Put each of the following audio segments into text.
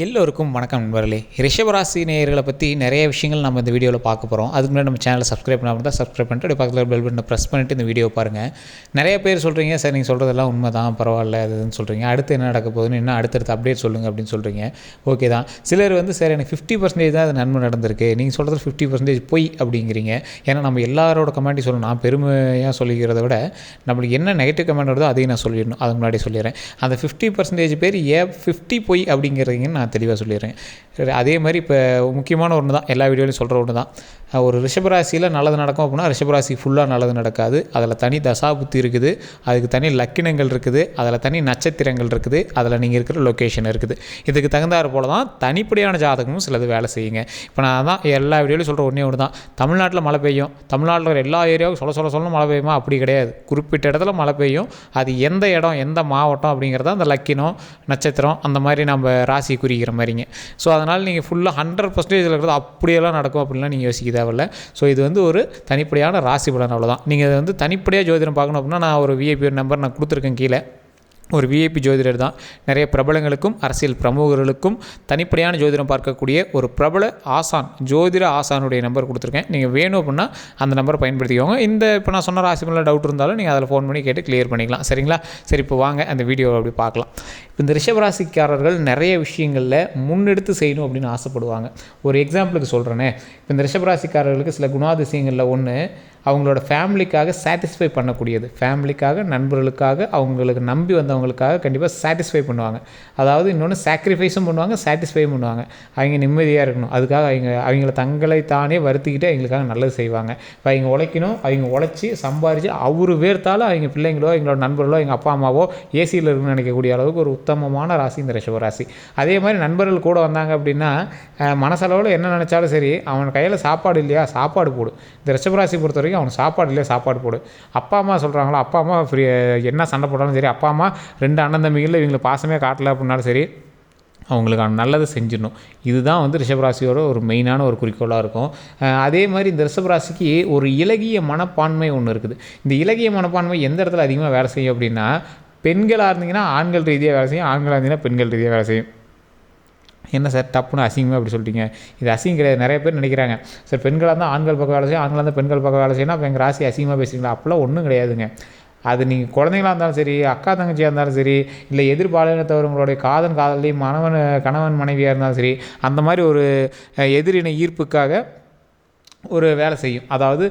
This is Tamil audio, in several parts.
எல்லோருக்கும் வணக்கம் நண்பர்களே. ரிஷபராசி நேயர்களை பற்றி நிறைய விஷயங்கள் நம்ம இந்த வீடியோவில் பார்க்க போகிறோம் அதுக்கு முன்னாடி நம்ம சேனலை சப்ஸ்கிரைப் பண்ணாமல் தான் சப்ஸ்கிரைப் பண்ணிட்டு அப்படி பக்கத்தில் பெல் பட்டனை ப்ரெஸ் பண்ணிட்டு இந்த வீடியோ பாருங்கள் நிறைய பேர் சொல்கிறீங்க சார் நீங்கள் சொல்கிறதெல்லாம் உண்மை தான் பரவாயில்ல அதுன்னு சொல்கிறீங்க அடுத்து என்ன நடக்க போகுதுன்னு இன்னும் அடுத்தடுத்து அப்டேட் சொல்லுங்கள் அப்படின்னு சொல்கிறீங்க ஓகே தான். சிலர் வந்து சார் எனக்கு ஃபிஃப்டி பர்சன்டேஜ் தான் அது நன்மை நடந்திருக்கு. நீங்கள் சொல்கிறது ஃபிஃப்டி பர்சன்டேஜ் பொய் அப்படிங்கிறீங்க. ஏன்னா நம்ம எல்லாரோட கமெண்ட்டையும் சொல்லணும். நான் பெருமையாக சொல்லிக்கிறத விட நம்மளுக்கு என்ன நெகட்டிவ் கமெண்ட் வருதோ அதையும் நான் சொல்லிடணும். அதுக்கு முன்னாடி சொல்லிடுறேன். அந்த ஃபிஃப்டி பர்சன்டேஜ் பேர் ஏ ஃபிஃப்டி பொய்? அப்படிங்கிறீங்கன்னு நான் தெளிவாக சொல்லிடுறேன். அதே மாதிரி இப்போ முக்கியமான ஒன்று தான் எல்லா வீடியோலையும் சொல்கிற ஒன்று தான். ஒரு ரிஷபராசியில் நல்லது நடக்கும் அப்படின்னா ரிஷபராசி ஃபுல்லாக நல்லது நடக்காது. அதில் தனி தசாபுத்தி இருக்குது அதுக்கு தனி லக்கினங்கள் இருக்குது அதில் தனி நட்சத்திரங்கள் இருக்குது அதில் நீங்கள் இருக்கிற லொக்கேஷன் இருக்குது. இதுக்கு தகுந்தாறு போல தான் தனிப்படியான ஜாதகமும் சிலது வேலை செய்யுங்க. இப்போ நான் தான் எல்லா வீடியோலையும் சொல்கிற ஒன்றே ஒன்று தான். தமிழ்நாட்டில் மழை பெய்யும். தமிழ்நாட்டில் எல்லா ஏரியாவுக்கும் சொல்ல சொல்ல சொல்ல மழை பெய்யுமா? அப்படி கிடையாது. குறிப்பிட்ட இடத்துல மழை பெய்யும். அது எந்த இடம் எந்த மாவட்டம் அப்படிங்கிறத அந்த லக்கினம் நட்சத்திரம் அந்த மாதிரி நம்ம ராசி புரிகிற மாதிரிங்க. ஸோ அதனால் நீங்கள் ஃபுல்லாக ஹண்ட்ரட் பர்சன்டேஜ் இருக்கிறது அப்படியெல்லாம் நடக்கும் அப்படின்லாம் நீங்கள் யோசிக்க தேவையில்ல. ஸோ இது வந்து ஒரு தனிப்படையான ராசி பலன் அவ்வளோதான் நீங்கள் இது வந்து தனிப்படையாக ஜோதிடம் பார்க்கணும் அப்படின்னா நான் ஒரு விஐபி நம்பர் நான் கொடுத்துருக்கேன் கீழே. ஒரு விஐபி ஜோதிடர் தான். நிறைய பிரபலங்களுக்கும் அரசியல் பிரமுகர்களுக்கும் தனிப்படையான ஜோதிடம் பார்க்கக்கூடிய ஒரு பிரபல ஆசான் ஜோதிட ஆசானுடைய நம்பர் கொடுத்துருக்கேன். நீங்கள் வேணும் அப்படின்னா அந்த நம்பரை பயன்படுத்திக்கோங்க. இந்த இப்போ நான் சொன்ன ராசிமல்ல டவுட் இருந்தாலும் நீங்கள் அதில் ஃபோன் பண்ணி கேட்டு கிளியர் பண்ணிக்கலாம். சரிங்களா? சரி இப்போ வாங்க அந்த வீடியோவை அப்படி பார்க்கலாம். இப்போ இந்த ரிஷபராசிக்காரர்கள் நிறைய விஷயங்களில் முன்னெடுத்து செய்யணும் அப்படின்னு ஆசைப்படுவாங்க. ஒரு எக்ஸாம்பிளுக்கு சொல்கிறேனே இப்போ இந்த ரிஷபராசிக்காரர்களுக்கு சில குணாதிசயங்களில் ஒன்று அவங்களோட ஃபேமிலிக்காக சாட்டிஸ்ஃபை பண்ணக்கூடியது. ஃபேமிலிக்காக நண்பர்களுக்காக அவங்களுக்கு நம்பி வந்தவங்களுக்காக கண்டிப்பாக சாட்டிஸ்ஃபை பண்ணுவாங்க. அதாவது இன்னொன்று சாக்ரிஃபைஸும் பண்ணுவாங்க சாட்டிஸ்ஃபையும் பண்ணுவாங்க. அவங்க நிம்மதியாக இருக்கணும். அதுக்காக அவங்க அவங்கள தங்களை தானே வருத்திக்கிட்டு அவங்களுக்காக நல்லது செய்வாங்க. இப்போ அவங்க உழைக்கணும் அவங்க உழைச்சி சம்பாரித்து அவர் வேர்த்தாலும் அவங்க பிள்ளைங்களோ எங்களோட நண்பர்களோ எங்கள் அப்பா அம்மாவோ ஏசியில் இருக்குன்னு நினைக்கக்கூடிய அளவுக்கு ஒரு உத்தமமான ராசி இந்த ரிஷபராசி. அதே மாதிரி நண்பர்கள் கூட வந்தாங்க அப்படின்னா மனசளவில் என்ன நினச்சாலும் சரி அவன் கையில் சாப்பாடு இல்லையா சாப்பாடு போடும் இந்த ரிஷபராசி பொறுத்த வரைக்கும் அவனுக்கு சாப்பாடு இல்லையா சாப்பாடு போடு. அப்பா அம்மா சொல்கிறாங்களோ அப்பா அம்மா ஃப்ரீ என்ன சண்டை போட்டாலும் சரி அப்பா அம்மா ரெண்டு அண்ணன் தம்பிகளில் இவங்களுக்கு பாசமே காட்டல அப்படின்னாலும் சரி அவங்களுக்கான நல்லதை செஞ்சிடணும். இதுதான் வந்து ரிஷபராசியோட ஒரு மெயினான ஒரு குறிக்கோளாக இருக்கும். அதே மாதிரி இந்த ரிஷபராசிக்கு ஒரு இலகிய மனப்பான்மை ஒன்று இருக்குது. இந்த இலகிய மனப்பான்மை எந்த இடத்துல அதிகமாக வேலை செய்யும் அப்படின்னா பெண்களாக இருந்தீங்கன்னா ஆண்கள் ரீதியாக வேலை செய்யும் ஆண்களாக இருந்தீங்கன்னா பெண்கள் ரீதியாக வேலை செய்யும். என்ன சார் டப்புன்னு அசிங்கமாக அப்படி சொல்லிட்டீங்க இது அசிங்கம் கிடையாது. நிறைய பேர் நினைக்கிறாங்க. சார் பெண்களாக இருந்தால் ஆண்கள் பக்கம் வேலை செய்யும் ஆண்களாக இருந்தால் பெண்கள் பக்கம் வேலை செய்யணும். அப்போ எங்கள் ராசி அசிங்கமாக பேசுகிறீங்களா அப்போல்லாம் ஒன்றும் கிடையாதுங்க. அது நீங்கள் குழந்தைங்களா இருந்தாலும் சரி அக்கா தங்கச்சியாக இருந்தாலும் சரி இல்லை எதிர்பாலினத்தவர்களுடைய காதல் காதலி மணவன் கணவன் மனைவியாக இருந்தாலும் சரி அந்த மாதிரி ஒரு எதிரின ஈர்ப்புக்காக ஒரு வேலை செய்யும். அதாவது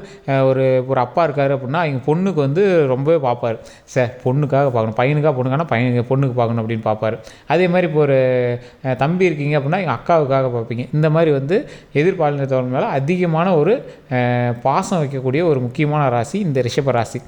ஒரு ஒரு அப்பா இருக்கார் அப்படின்னா அவங்க பொண்ணுக்கு வந்து ரொம்பவே பார்ப்பார். சார் பொண்ணுக்காக பார்க்கணும். பையனுக்காக பொண்ணுக்கான பையனுக்கு பொண்ணுக்கு பார்க்கணும் அப்படின்னு பார்ப்பார். அதே மாதிரி இப்போ ஒரு தம்பி இருக்கீங்க அப்படின்னா எங்கள் அக்காவுக்காக பார்ப்பீங்க. இந்த மாதிரி வந்து எதிர்பாலினத்தவர்கள் மேலே அதிகமான ஒரு பாசம் வைக்கக்கூடிய ஒரு முக்கியமான ராசி இந்த ரிஷப ராசி.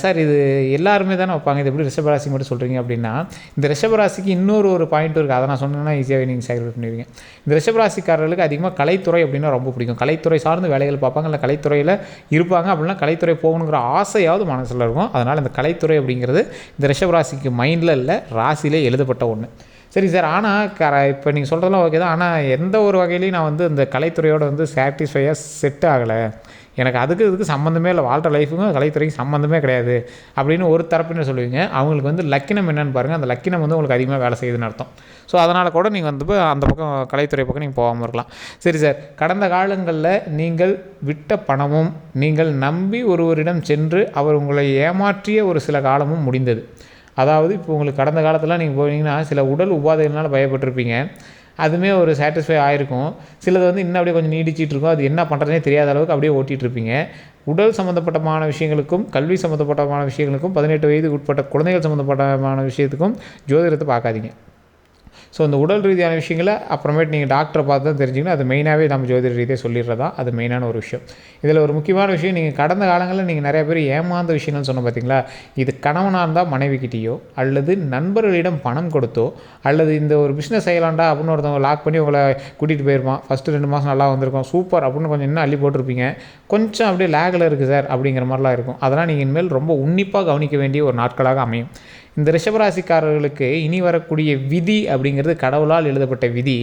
சார் இது எல்லாருமே தானே வைப்பாங்க. இது எப்படி ரிஷப ராசி மட்டும் சொல்கிறீங்க அப்படின்னா இந்த ரிஷப ராசிக்கு இன்னொரு ஒரு பாயிண்ட் இருக்குது அதை நான் சொன்னேன்னா ஈஸியாகவே நீங்கள் சேக்ரிஃபை பண்ணிடுவீங்க. இந்த ரிஷப ராசிக்காரர்களுக்கு அதிகமாக கலைத்துறை அப்படின்னா ரொம்ப பிடிக்கும். கலைத்துறை சார்ந்து வேலைகள் பார்ப்பாங்க இல்லை கலைத்துறையில் இருப்பாங்க அப்படின்னா கலைத்துறை போகணுங்கிற ஆசையாவது மனசில் இருக்கும். அதனால் இந்த கலைத்துறை அப்படிங்கிறது இந்த ரிஷபராசிக்கு மைண்டில் இல்லை ராசியிலே எழுதப்பட்ட ஒன்று சரி சார் ஆனால் க இப்போ நீங்கள் சொல்கிறதெல்லாம் ஓகே தான். ஆனால் எந்த ஒரு வகையிலையும் நான் வந்து இந்த கலைத்துறையோட வந்து சாட்டிஸ்ஃபையாக செட் ஆகலை. எனக்கு அதுக்கு இதுக்கு சம்மந்தமே இல்லை. வாழ்கிற லைஃபுக்கும் கலைத்துறைக்கும் சம்மந்தமே கிடையாது. அப்படின்னு ஒரு தரப்பினர் சொல்லுவீங்க. அவங்களுக்கு வந்து லக்கினம் என்னென்னு பாருங்கள் அந்த லக்கினம் வந்து உங்களுக்கு அதிகமாக வேலை செய்யுதுன்னு அர்த்தம். ஸோ அதனால் கூட நீங்கள் வந்து அந்த பக்கம் கலைத்துறை பக்கம் நீங்கள் போகாமல் இருக்கலாம். சரி சார் கடந்த காலங்களில் நீங்கள் விட்ட பணமும் நீங்கள் நம்பி ஒருவரிடம் சென்று அவர் உங்களை ஏமாற்றிய ஒரு சில காலமும் முடிந்தது. அதாவது இப்போ உங்களுக்கு கடந்த காலத்தில் நீங்கள் போனீங்கன்னா சில உடல் உபாதைகள்னால பயப்பட்டிருப்பீங்க. அதுவுமே ஒரு சாட்டிஸ்ஃபை ஆகிருக்கும் சிலது வந்து இன்னும் அப்படியே கொஞ்சம் நீடிச்சிட்டு இருக்கும். அது என்ன பண்ணுறதுனே தெரியாத அளவுக்கு அப்படியே ஓட்டிகிட்டு இருப்பீங்க உடல் சம்மந்தப்பட்டமான விஷயங்களுக்கும் கல்வி சம்மந்தப்பட்டமான விஷயங்களுக்கும் பதினெட்டு வயதுக்கு உட்பட்ட குழந்தைகள் சம்மந்தப்பட்டமான விஷயத்துக்கும் ஜோதிடத்தை பார்க்காதீங்க. ஸோ இந்த உடல் ரீதியான விஷயங்களை அப்புறமேட்டு நீங்கள் டாக்டரை பார்த்து தான் தெரிஞ்சுக்கணும். அது மெயினாகவே நம்ம ஜோதிட ரீதியாக சொல்லிடுறதா? அது மெயினான ஒரு விஷயம். இதில் ஒரு முக்கியமான விஷயம் நீங்கள் கடந்த காலங்களில் நீங்கள் நிறைய பேர் ஏமாந்த விஷயங்கள்னு சொன்ன பார்த்தீங்களா இது கணவனாக இருந்தால் மனைவிக்கிட்டேயோ அல்லது நண்பர்களிடம் பணம் கொடுத்தோ அல்லது இந்த ஒரு பிஸ்னஸ் செய்யலாம்டா அப்படின்னு ஒருத்தவங்க லாக் பண்ணி உங்களை கூட்டிகிட்டு போயிருப்பான். ஃபஸ்ட்டு ரெண்டு மாதம் நல்லா வந்திருக்கும். சூப்பர் அப்படின்னு கொஞ்சம் இன்னும் அள்ளி போட்டிருப்பீங்க. கொஞ்சம் அப்படியே லேகில் இருக்குது சார் அப்படிங்கிற மாதிரிலாம் இருக்கும். அதெல்லாம் நீங்கள் இனிமேல் ரொம்ப உன்னிப்பாக கவனிக்க வேண்டிய ஒரு நாட்களாக அமையும். இந்த ரிஷபராசிக்காரர்களுக்கு இனி வரக்கூடிய விதி அப்படிங்கிறது கடவுளால் எழுதப்பட்ட விதி.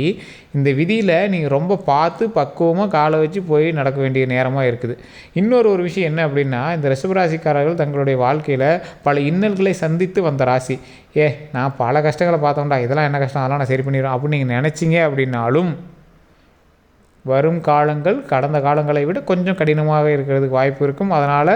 இந்த விதியில் நீங்கள் ரொம்ப பார்த்து பக்குவமாக காலை வச்சு போய் நடக்க வேண்டிய நேரமாக இருக்குது. இன்னொரு ஒரு விஷயம் என்ன அப்படின்னா இந்த ரிஷபராசிக்காரர்கள் தங்களுடைய வாழ்க்கையில் பல இன்னல்களை சந்தித்து வந்த ராசி. ஏ நான் பல கஷ்டங்களை பார்த்தோம்டா இதெல்லாம் என்ன கஷ்டம்? அதெல்லாம் நான் சரி பண்ணிடுறேன் அப்படின்னு நீங்கள் நினச்சிங்க அப்படின்னாலும் வரும் காலங்கள் கடந்த காலங்களை விட கொஞ்சம் கடினமாக இருக்கிறதுக்கு வாய்ப்பு இருக்கும். அதனால்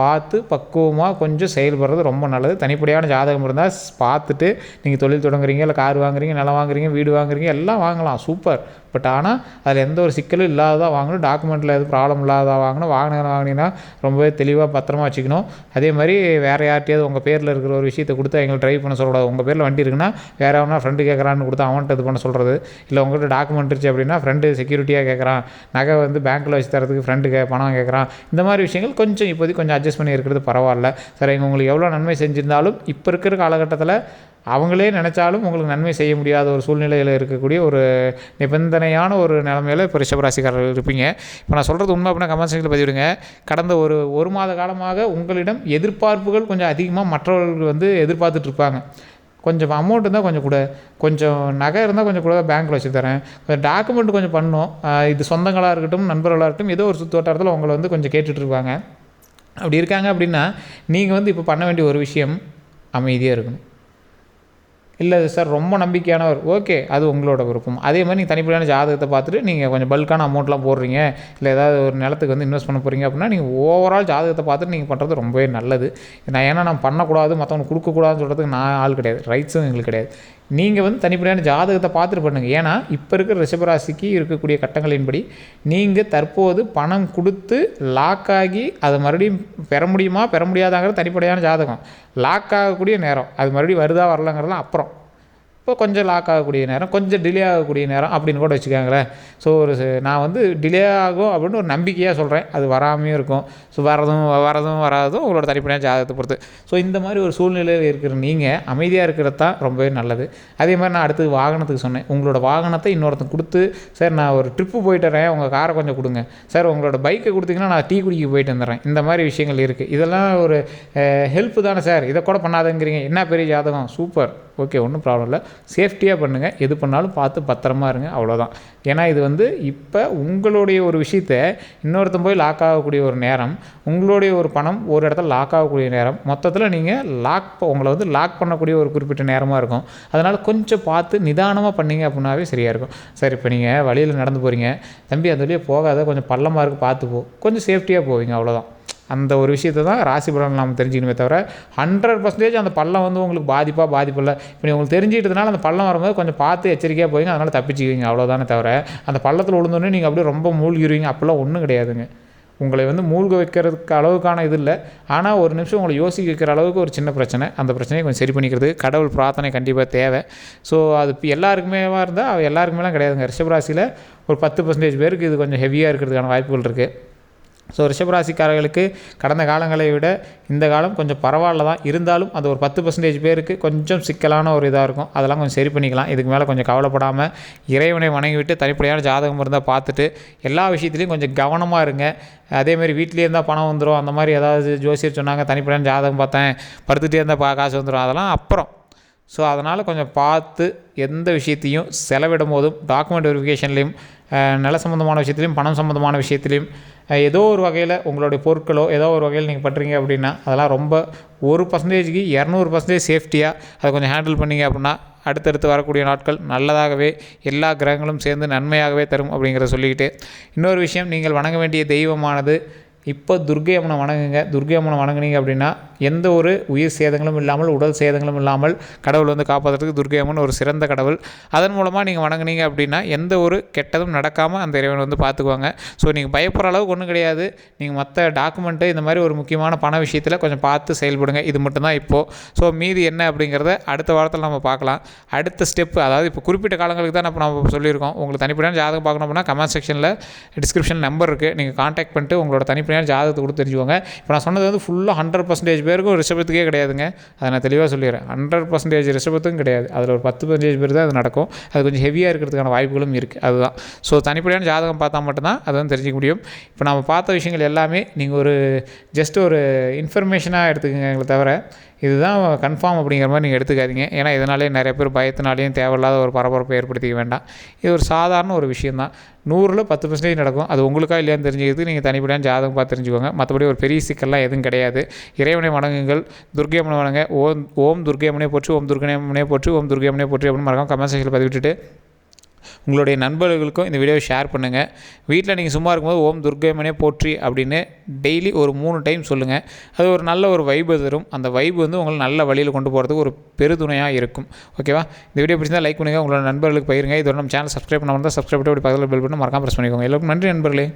பார்த்து பக்குவமாக கொஞ்சம் செயல்படுறது ரொம்ப நல்லது. தனிப்படியான ஜாதகம் இருந்தால் பார்த்துட்டு நீங்கள் தொழில் தொடங்குறீங்க இல்லை கார் வாங்குறீங்க நிலம் வாங்குறீங்க வீடு வாங்குறீங்க எல்லாம் வாங்கலாம். சூப்பர். பட் ஆனால் அதில் எந்த ஒரு சிக்கலும் இல்லாததாக வாங்கணும். டாக்குமெண்ட்டில் எதுவும் ப்ராப்ளம் இல்லாததாக வாங்கணும். வாங்கினா வாங்கினீங்கன்னா ரொம்பவே தெளிவாக பத்திரமா வச்சுக்கணும். அதே மாதிரி வேறு யார்ட்டையாவது உங்கள் பேரில் இருக்கிற ஒரு விஷயத்தை கொடுத்து எங்களை ட்ரைவ் பண்ண சொல்லக்கூடாது. உங்கள் பேரில் வண்டி இருக்குன்னா வேறு எவனா ஃப்ரெண்டு கேட்குறான்னு கொடுத்து அவன்கிட்ட இது பண்ண சொல்கிறது இல்லை உங்கள்கிட்ட டாக்குமெண்ட் இருந்துச்சு அப்படின்னா ஃப்ரெண்டு செக்யூரிட்டியாக கேட்குறான் நகை வந்து பேங்க்கில் வச்சு தரதுக்கு ஃப்ரெண்டு கே பணம் கேட்குறான் இந்த மாதிரி விஷயங்கள் கொஞ்சம் இப்போதைக்கு கொஞ்சம் அட்ஜஸ்ட் பண்ணி இருக்கிறது பரவாயில்ல. சரி உங்களுக்கு எவ்வளோ நன்மை செஞ்சிருந்தாலும் இப்போ இருக்கிற காலகட்டத்தில் அவங்களே நினச்சாலும் உங்களுக்கு நன்மை செய்ய முடியாத ஒரு சூழ்நிலையில் இருக்கக்கூடிய ஒரு நிபந்தனையான ஒரு நிலமையில இப்போ ரிஷபராசிக்காரர்கள் இருப்பீங்க. இப்போ நான் சொல்கிறது உண்மை அப்படின்னா கமெண்ட் செக்ஷனில் பதிவிடுங்க. கடந்த ஒரு ஒரு மாத காலமாக உங்களிடம் எதிர்பார்ப்புகள் கொஞ்சம் அதிகமாக மற்றவர்கள் வந்து எதிர்பார்த்துட்டு இருப்பாங்க. கொஞ்சம் அமௌண்ட் இருந்தால் கொஞ்சம் கூட கொஞ்சம் நகை இருந்தால் கொஞ்சம் கூட பேங்க்கில் வச்சு தரேன். கொஞ்சம் டாக்குமெண்ட் கொஞ்சம் பண்ணும் இது சொந்தங்களாக இருக்கட்டும் நண்பர்களாக இருக்கட்டும் ஏதோ ஒரு சுற்று வட்டாரத்தில் உங்களை வந்து கொஞ்சம் கேட்டுட்ருப்பாங்க அப்படி இருக்காங்க அப்படின்னா நீங்கள் வந்து இப்போ பண்ண வேண்டிய ஒரு விஷயம் அமைதியாக இருக்கணும். இல்லை சார் ரொம்ப நம்பிக்கையானவர். ஓகே அது உங்களோட விருப்பம். அதே மாதிரி நீங்கள் தனிப்படையான ஜாதகத்தை பார்த்துட்டு நீங்கள் கொஞ்சம் பல்கான அமௌண்ட்லாம் போடுறீங்க இல்லை ஏதாவது ஒரு நிலத்துக்கு வந்து இன்வெஸ்ட் பண்ண போகிறீங்க அப்படின்னா நீங்கள் ஓவரால் ஜாதகத்தை பார்த்துட்டு நீங்கள் பண்ணுறது ரொம்பவே நல்லது. நான் ஏன்னா நான் பண்ணக்கூடாது மற்றவங்களுக்கு கொடுக்கக்கூடாதுன்னு சொல்கிறதுக்கு நான் ஆள் கிடையாது. ரைட்ஸும் எங்களுக்கு கிடையாது. நீங்கள் வந்து தனிப்படையான ஜாதகத்தை பார்த்துட்டு பண்ணுங்கள் ஏன்னா இப்போ இருக்கிற ரிஷபராசிக்கு இருக்கக்கூடிய கட்டங்களின்படி நீங்கள் தற்போது பணம் கொடுத்து லாக் ஆகி அதை மறுபடியும் பெற முடியுமா பெற முடியாதாங்கிறது தனிப்படையான ஜாதகம். லாக் ஆகக்கூடிய நேரம். அது மறுபடியும் வருதா வரலங்கிறதுலாம் அப்புறம். இப்போ கொஞ்சம் லாக் ஆகக்கூடிய நேரம் கொஞ்சம் டிலே ஆகக்கூடிய நேரம் அப்படின்னு கூட வச்சுக்கோங்களேன். ஸோ ஒரு நான் வந்து டிலே ஆகும் அப்படின்னு ஒரு நம்பிக்கையாக சொல்கிறேன் அது வராமையும் இருக்கும். ஸோ வரதும் வரதும் வராதும் உங்களோட தனிப்படையான ஜாதகத்தை பொறுத்து. ஸோ இந்த மாதிரி ஒரு சூழ்நிலையில் இருக்கிற நீங்கள் அமைதியாக இருக்கிறது தான் ரொம்பவே நல்லது. அதே மாதிரி நான் அடுத்தது வாகனத்துக்கு சொன்னேன். உங்களோட வாகனத்தை இன்னொருத்தன் கொடுத்து சார் நான் ஒரு ட்ரிப்பு போயிட்டு வரேன். உங்கள் காரை கொஞ்சம் கொடுங்க. சார் உங்களோட பைக்கை கொடுத்தீங்கன்னா நான் டீ குடிக்க போயிட்டு வந்துடுறேன். இந்த மாதிரி விஷயங்கள் இருக்குது இதெல்லாம் ஒரு ஹெல்ப் தானே சார். இதை கூட பண்ணாதங்கிறீங்க. என்ன பெரிய ஜாதகம்? சூப்பர். ஓகே ஒன்றும் ப்ராப்ளம் இல்லை. சேஃப்டியாக பண்ணுங்கள் எது பண்ணாலும் பார்த்து பத்திரமா இருங்க. அவ்வளோதான் ஏன்னா இது வந்து இப்போ உங்களுடைய ஒரு விஷயத்த இன்னொருத்தன் போய் லாக் ஆகக்கூடிய ஒரு நேரம் உங்களுடைய ஒரு பணம் ஒரு இடத்துல லாக் ஆகக்கூடிய நேரம் மொத்தத்தில் நீங்கள் லாக் உங்களை வந்து லாக் பண்ணக்கூடிய ஒரு குறிப்பிட்ட நேரமாக இருக்கும். அதனால் கொஞ்சம் பார்த்து நிதானமாக பண்ணீங்க அப்படின்னாவே சரியாக இருக்கும். சரி இப்போ நீங்கள் வழியில் நடந்து போகிறீங்க தம்பி அந்த வழியே போகாத. கொஞ்சம் பள்ளமாக இருக்குது பார்த்து போ. கொஞ்சம் சேஃப்டியாக போவீங்க. அவ்வளோதான் அந்த ஒரு விஷயத்தை தான் ராசி பலன் நாம் தெரிஞ்சுக்கணுமே தவிர ஹண்ட்ரட் பர்சன்டேஜ் அந்த பள்ளம் வந்து உங்களுக்கு பாதிப்பாக பாதிப்பு இல்லை இப்போ நீ உங்களுக்கு தெரிஞ்சுக்கிட்டதுனால அந்த பள்ளம் வரும்போது கொஞ்சம் பார்த்து எச்சரிக்கையாக போயிங்க அதனால் தப்பிச்சுக்குவீங்க அவ்வளோதானே தவிர அந்த பள்ளத்தில் விழுந்தோடனே நீங்கள் அப்படியே ரொம்ப மூழ்கிடுவீங்க அப்போல்லாம் ஒன்றும் கிடையாதுங்க. உங்களை வந்து மூழ்க வைக்கிறதுக்கு அளவுக்கான இது இல்லை. ஆனால் ஒரு நிமிஷம் உங்களை யோசிக்க வைக்கிற அளவுக்கு ஒரு சின்ன பிரச்சனை. அந்த பிரச்சனையை கொஞ்சம் சரி பண்ணிக்கிறது கடவுள் பிரார்த்தனை கண்டிப்பாக தேவை. ஸோ அது இப்போ இருந்தால் எல்லாருக்குமேலாம் கிடையாதுங்க. ரிஷபராசியில் ஒரு பத்து பர்சன்டேஜ் பேருக்கு இது கொஞ்சம் ஹெவியாக இருக்கிறதுக்கான வாய்ப்புகள் இருக்குது ஸோ ரிஷபராசிக்காரர்களுக்கு கடந்த காலங்களை விட இந்த காலம் கொஞ்சம் பரவாயில்ல தான். இருந்தாலும் அது ஒரு பத்து பர்சன்டேஜ் பேருக்கு கொஞ்சம் சிக்கலான ஒரு இதாக இருக்கும். அதெல்லாம் கொஞ்சம் சரி பண்ணிக்கலாம். இதுக்கு மேலே கொஞ்சம் கவலைப்படாமல் இறைவனை வணங்கிவிட்டு தனிப்படையான ஜாதகம் இருந்தால் பார்த்துட்டு எல்லா விஷயத்துலையும் கொஞ்சம் கவனமாக இருங்க. அதேமாதிரி வீட்லேயே இருந்தால் பணம் வந்துடும் அந்த மாதிரி ஏதாவது ஜோசியர் சொன்னாங்க தனிப்படையான ஜாதகம் பார்த்தேன் படுத்துகிட்டே இருந்தால் பா காசு வந்துடும் அதெல்லாம் அப்புறம். ஸோ அதனால் கொஞ்சம் பார்த்து எந்த விஷயத்தையும் செலவிடும் போதும் டாக்குமெண்ட் வெரிஃபிகேஷன்லேயும் நில சம்மந்தமான விஷயத்துலையும் பணம் சம்மந்தமான விஷயத்துலையும் ஏதோ ஒரு வகையில் உங்களுடைய பொருட்களோ ஏதோ ஒரு வகையில் நீங்கள் பண்ணுறீங்க அப்படின்னா அதெல்லாம் ரொம்ப ஒரு பர்சன்டேஜுக்கு இரநூறு பர்சன்டேஜ் சேஃப்டியாக அதை கொஞ்சம் ஹேண்டில் பண்ணீங்க அப்படின்னா அடுத்தடுத்து வரக்கூடிய நாட்கள் நல்லதாகவே எல்லா கிரகங்களும் சேர்ந்து நன்மையாகவே தரும் அப்படிங்கிறத சொல்லிக்கிட்டு இன்னொரு விஷயம் நீங்கள் வணங்க வேண்டிய தெய்வமானது இப்போ துர்க்கை அம்மனை வணங்குங்க. துர்க்கை அம்மனை வணங்குனீங்க அப்படின்னா எந்த ஒரு உயிர் சேதங்களும் இல்லாமல் உடல் சேதங்களும் இல்லாமல் கடவுள் வந்து காப்பாற்றுறதுக்கு துர்க்கை அம்மன் ஒரு சிறந்த கடவுள். அதன் மூலமாக நீங்கள் வணங்குனீங்க அப்படின்னா எந்த ஒரு கெட்டதும் நடக்காமல் அந்த இறைவன் வந்து பார்த்துக்குவாங்க. ஸோ நீங்கள் பயப்படுற அளவுக்கு ஒன்றும் கிடையாது. நீங்கள் மற்ற டாக்குமெண்ட்டு இந்த மாதிரி ஒரு முக்கியமான பண விஷயத்தில் கொஞ்சம் பார்த்து செயல்படுங்க. இது மட்டும்தான் இப்போது ஸோ மீதி என்ன அப்படிங்கிறத அடுத்த வாரத்தில் நம்ம பார்க்கலாம். அடுத்த ஸ்டெப் அதாவது இப்போ குறிப்பிட்ட காலங்களுக்கு தான் இப்போ நம்ம சொல்லியிருக்கோம். உங்களுக்கு தனிப்படையான ஜாதகம் பார்க்கணும் அப்படின்னா கமெண்ட் செக்ஷனில் டிஸ்கிரிப்ஷன் நம்பர் இருக்குது நீங்கள் காண்டாக்ட் பண்ணிட்டு உங்களோட தனிப்படையான ஜாதகத்தை கொடுத்து தெரிஞ்சுக்கோங்க. இப்போ நான் சொன்னது வந்து ஃபுல்லாக ஹண்ட்ரட் பர்சன்டேஜ் பேருக்கும் ரிஷபத்துக்கே கிடையாதுங்க. அதை நான் தெளிவாக சொல்லிடுறேன். ஹண்ட்ரட் பர்சன்டேஜ் ரிஷபத்துக்கும் கிடையாது. அதில் ஒரு பத்து பர்சன்டேஜ் பேர் தான் அது நடக்கும். அது கொஞ்சம் ஹெவியாக இருக்கிறதுக்கான வாய்ப்புகளும் இருக்குது அதுதான். ஸோ தனிப்படையான ஜாதகம் பார்த்தா மட்டும்தான் அதை வந்து தெரிஞ்சுக்க முடியும். இப்போ நம்ம பார்த்த விஷயங்கள் எல்லாமே நீங்கள் ஒரு ஜஸ்ட் ஒரு இன்ஃபர்மேஷனாக எடுத்துக்கங்க எங்களை தவிர இதுதான் கன்ஃபார்ம் அப்படிங்கிற மாதிரி நீங்கள் எடுத்துக்காதீங்க. ஏன்னா இதனாலே நிறைய பேர் பயத்தினாலேயும் தேவையில்லாத ஒரு பரபரப்பை ஏற்படுத்திக்க வேண்டாம். இது ஒரு சாதாரண ஒரு விஷயந்தான் நூறில் பத்து பர்சன்டேஜ் நடக்கும். அது உங்களுக்கா இல்லையான்னு தெரிஞ்சுக்கிறதுக்கு நீங்கள் தனிப்படியான ஜாதகம் பார்த்து தெரிஞ்சுக்கோங்க. மற்றபடி ஒரு பெரிய சிக்கல்லாம் எதுவும் கிடையாது. இறைவனை வணங்குங்கள். துர்க்கை வணங்க. ஓம் ஓம் துர்க்கை போச்சு ஓம் துர்க்கை போச்சு போற்று ஓம் துர்க்கை போச்சு அப்படின்னு மறக்காம கமெண்ட் செக்ஷனில் பதிவிட்டுட்டு உங்களுடைய நண்பர்களுக்கும் இந்த வீடியோவை ஷேர் பண்ணுங்கள் வீட்டில் நீங்கள் சும்மா இருக்கும்போது ஓம் துர்க்கைமனே போற்றி அப்படின்னு டெய்லி ஒரு மூணு டைம் சொல்லுங்கள் அது ஒரு நல்ல ஒரு வைபு தரும். அந்த வைபு வந்து உங்களை நல்ல வழியில் கொண்டு போகிறதுக்கு ஒரு பெருதுணையாக இருக்கும். ஓகேவா இந்த வீடியோ பிடிச்சிருந்தால் லைக் பண்ணுங்கள் உங்களோட நண்பர்களுக்கு பயிருங்க இதோட நம்ம சேனல் சப்ஸ்கிரைப் பண்ணாமல் வந்தால் சப்ஸ்கிரைப் பண்ணி பக்கத்தில் பெல் பண்ணி மறக்காமல் ப்ரெஸ் பண்ணிக்கோங்க. எல்லாருக்கும் நன்றி நண்பர்களே.